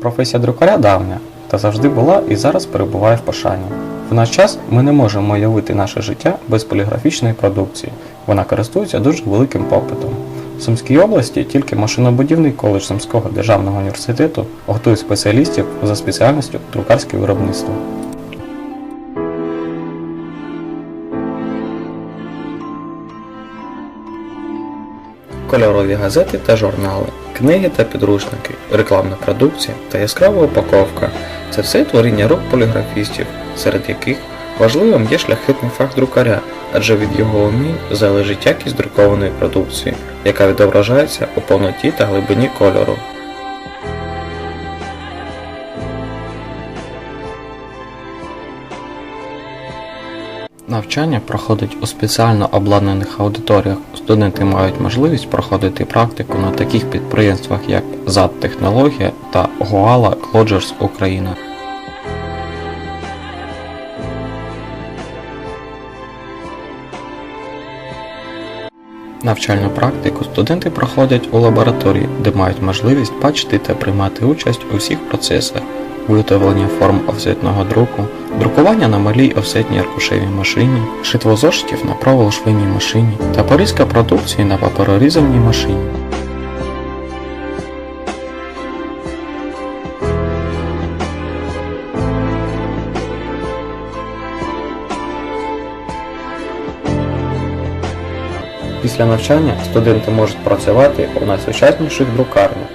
Професія друкаря давня та завжди була і зараз перебуває в пошані. В наш час ми не можемо уявити наше життя без поліграфічної продукції. Вона користується дуже великим попитом. В Сумській області тільки машинобудівний коледж Сумського державного університету готує спеціалістів за спеціальністю друкарське виробництво. Кольорові газети та журнали, книги та підручники, рекламна продукція та яскрава упаковка це все творіння рук поліграфістів, серед яких важливим є шляхетний фах друкаря, адже від його умінь залежить якість друкованої продукції, яка відображається у повноті та глибині кольору. Навчання проходить у спеціально обладнаних аудиторіях. Студенти мають можливість проходити практику на таких підприємствах, як ЗАД Технологія та Гоала Клоджерс Україна. Навчальну практику студенти проходять у лабораторії, де мають можливість бачити та приймати участь у всіх процесах виготовлення форм офсетного друку, друкування на малій офсетній аркушевій машині, шитво зошитів на проволошвейній машині та порізка продукції на паперорізальній машині. Після навчання студенти можуть працювати у найсучасніших друкарнях,